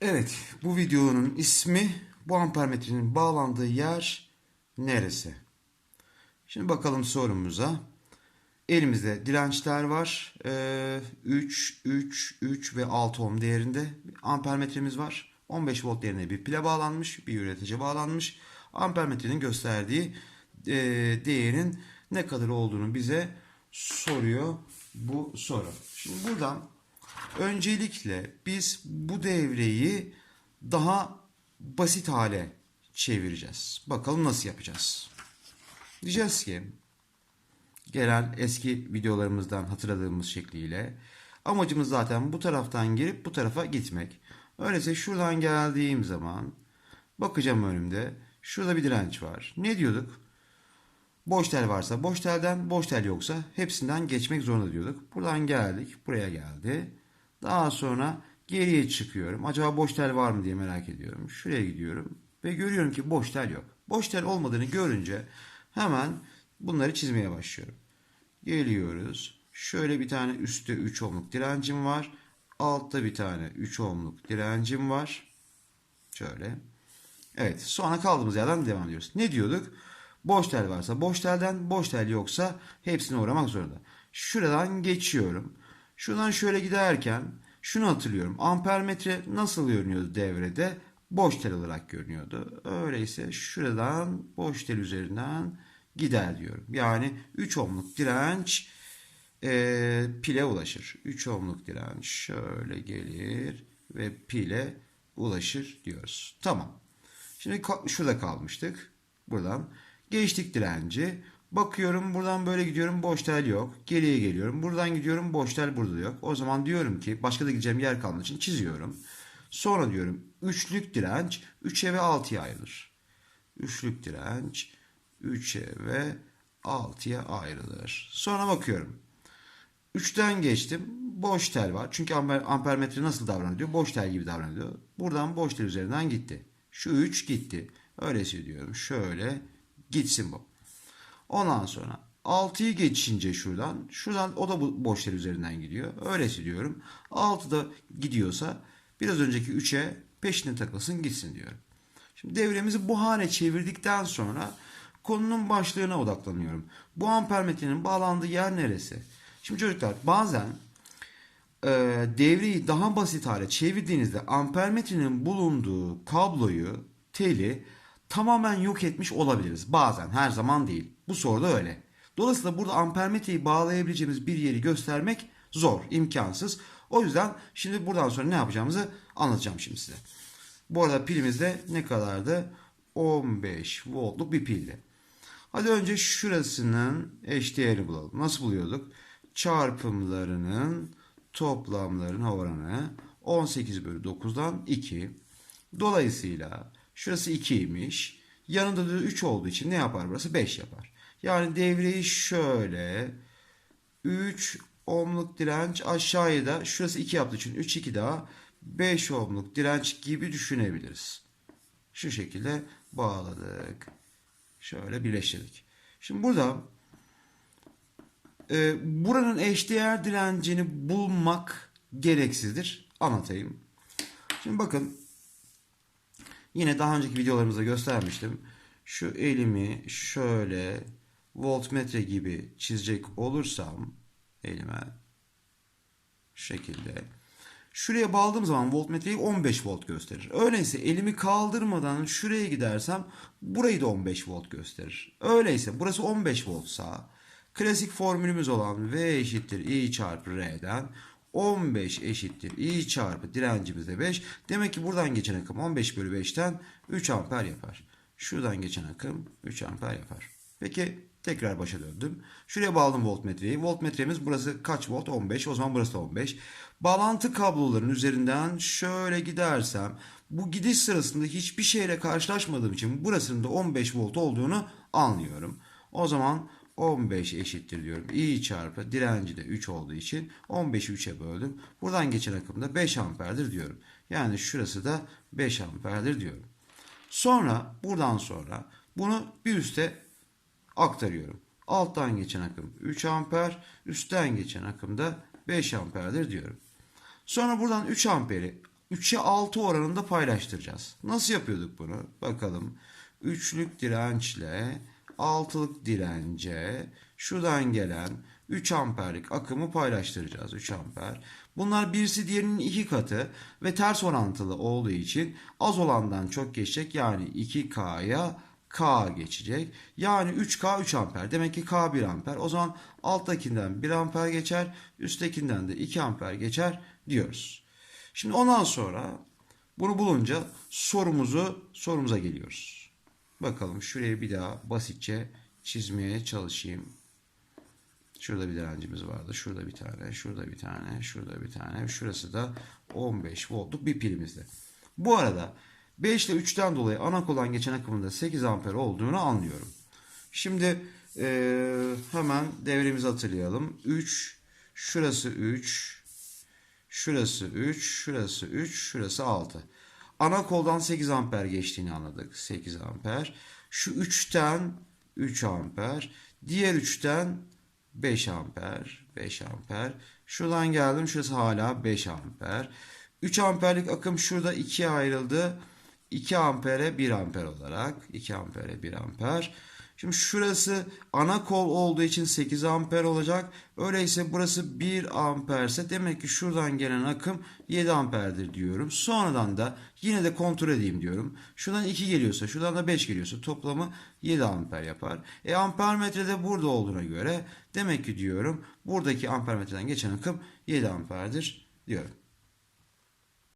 Evet, bu videonun ismi bu ampermetrenin bağlandığı yer neresi? Şimdi bakalım sorumuza. Elimizde dirençler var. Ee, 3, 3, 3 ve 6 ohm değerinde ampermetremiz var. 15 volt değerine bir pile bağlanmış, bir üretici bağlanmış. Ampermetrenin gösterdiği e, değerin ne kadar olduğunu bize soruyor bu soru. Şimdi buradan Öncelikle biz bu devreyi daha basit hale çevireceğiz. Bakalım nasıl yapacağız. Diyeceğiz ki gelen eski videolarımızdan hatırladığımız şekliyle amacımız zaten bu taraftan girip bu tarafa gitmek. Öyleyse şuradan geldiğim zaman bakacağım önümde. Şurada bir direnç var. Ne diyorduk? Boş tel varsa boş telden, boş tel yoksa hepsinden geçmek zorunda diyorduk. Buradan geldik, buraya geldi. Daha sonra geriye çıkıyorum. Acaba boş tel var mı diye merak ediyorum. Şuraya gidiyorum ve görüyorum ki boş tel yok. Boş tel olmadığını görünce hemen bunları çizmeye başlıyorum. Geliyoruz. Şöyle bir tane üstte 3 ohmluk direncim var. Altta bir tane 3 ohmluk direncim var. Şöyle. Evet sonra kaldığımız yerden devam ediyoruz. Ne diyorduk? Boş tel varsa boş telden, boş tel yoksa hepsine uğramak zorunda. Şuradan geçiyorum. Şuradan şöyle giderken şunu hatırlıyorum. Ampermetre nasıl görünüyordu devrede? Boş tel olarak görünüyordu. Öyleyse şuradan boş tel üzerinden gider diyorum. Yani 3 ohmluk direnç e, pile ulaşır. 3 ohmluk direnç şöyle gelir ve pile ulaşır diyoruz. Tamam. Şimdi şurada kalmıştık. Buradan geçtik direnci. Bakıyorum buradan böyle gidiyorum boş tel yok. Geriye geliyorum. Buradan gidiyorum boş tel burada yok. O zaman diyorum ki başka da gideceğim yer kalmadığı için çiziyorum. Sonra diyorum üçlük direnç 3'e ve 6'ya ayrılır. Üçlük direnç 3'e ve 6'ya ayrılır. Sonra bakıyorum. 3'ten geçtim. Boş tel var. Çünkü amper, ampermetre nasıl davranıyor? Boş tel gibi davranıyor. Buradan boş tel üzerinden gitti. Şu 3 gitti. Öylesi diyorum. Şöyle gitsin bu. Ondan sonra 6'yı geçince şuradan, şuradan o da bu boşlar üzerinden gidiyor. Öylesi diyorum. 6 da gidiyorsa biraz önceki 3'e peşine takılsın gitsin diyorum. Şimdi devremizi bu hale çevirdikten sonra konunun başlığına odaklanıyorum. Bu ampermetrenin bağlandığı yer neresi? Şimdi çocuklar bazen e, devreyi daha basit hale çevirdiğinizde ampermetrenin bulunduğu kabloyu, teli tamamen yok etmiş olabiliriz. Bazen, her zaman değil. Bu soruda öyle. Dolayısıyla burada ampermetreyi bağlayabileceğimiz bir yeri göstermek zor, imkansız. O yüzden şimdi buradan sonra ne yapacağımızı anlatacağım şimdi size. Bu arada pilimizde ne kadardı? 15 voltluk bir pildi. Hadi önce şurasının eşdeğerini bulalım. Nasıl buluyorduk? Çarpımlarının toplamlarının oranı 18 bölü 9'dan 2. Dolayısıyla şurası 2'ymiş. Yanında da 3 olduğu için ne yapar burası? 5 yapar. Yani devreyi şöyle 3 ohmluk direnç aşağıya da şurası 2 yaptığı için 3 2 daha 5 ohmluk direnç gibi düşünebiliriz. Şu şekilde bağladık. Şöyle birleştirdik. Şimdi burada e, buranın eşdeğer direncini bulmak gereksizdir. Anlatayım. Şimdi bakın yine daha önceki videolarımızda göstermiştim. Şu elimi şöyle voltmetre gibi çizecek olursam elime şekilde şuraya bağladığım zaman voltmetreyi 15 volt gösterir. Öyleyse elimi kaldırmadan şuraya gidersem burayı da 15 volt gösterir. Öyleyse burası 15 voltsa klasik formülümüz olan V eşittir I çarpı R'den 15 eşittir I çarpı direncimiz de 5. Demek ki buradan geçen akım 15 bölü 5'ten 3 amper yapar. Şuradan geçen akım 3 amper yapar. Peki tekrar başa döndüm. Şuraya bağladım voltmetreyi. Voltmetremiz burası kaç volt? 15. O zaman burası da 15. Bağlantı kabloların üzerinden şöyle gidersem bu gidiş sırasında hiçbir şeyle karşılaşmadığım için burasının da 15 volt olduğunu anlıyorum. O zaman 15 eşittir diyorum. I çarpı direnci de 3 olduğu için 15'i 3'e böldüm. Buradan geçen akım da 5 amperdir diyorum. Yani şurası da 5 amperdir diyorum. Sonra buradan sonra bunu bir üste aktarıyorum. Alttan geçen akım 3 amper, üstten geçen akım da 5 amperdir diyorum. Sonra buradan 3 amperi 3'e 6 oranında paylaştıracağız. Nasıl yapıyorduk bunu? Bakalım. Üçlük dirençle altılık dirence şuradan gelen 3 amperlik akımı paylaştıracağız. 3 amper. Bunlar birisi diğerinin iki katı ve ters orantılı olduğu için az olandan çok geçecek. Yani 2K'ya K geçecek. Yani 3K 3 amper. Demek ki K 1 amper. O zaman alttakinden 1 amper geçer. Üsttekinden de 2 amper geçer diyoruz. Şimdi ondan sonra bunu bulunca sorumuzu sorumuza geliyoruz. Bakalım şuraya bir daha basitçe çizmeye çalışayım. Şurada bir direncimiz vardı. Şurada bir tane, şurada bir tane, şurada bir tane. Şurası da 15 voltluk bir pilimizde. Bu arada 5 ile 3'ten dolayı ana koldan geçen akımında 8 amper olduğunu anlıyorum. Şimdi eee, hemen devremizi hatırlayalım. 3, şurası 3, şurası 3, şurası 3, şurası 6. Ana koldan 8 amper geçtiğini anladık. 8 amper. Şu 3'ten 3 amper. Diğer 3'ten 5 amper. 5 amper. Şuradan geldim. Şurası hala 5 amper. 3 amperlik akım şurada 2'ye ayrıldı. 2 ampere 1 amper olarak. 2 ampere 1 amper. Şimdi şurası ana kol olduğu için 8 amper olacak. Öyleyse burası 1 amperse demek ki şuradan gelen akım 7 amperdir diyorum. Sonradan da yine de kontrol edeyim diyorum. Şuradan 2 geliyorsa şuradan da 5 geliyorsa toplamı 7 amper yapar. E ampermetre de burada olduğuna göre demek ki diyorum buradaki ampermetreden geçen akım 7 amperdir diyorum.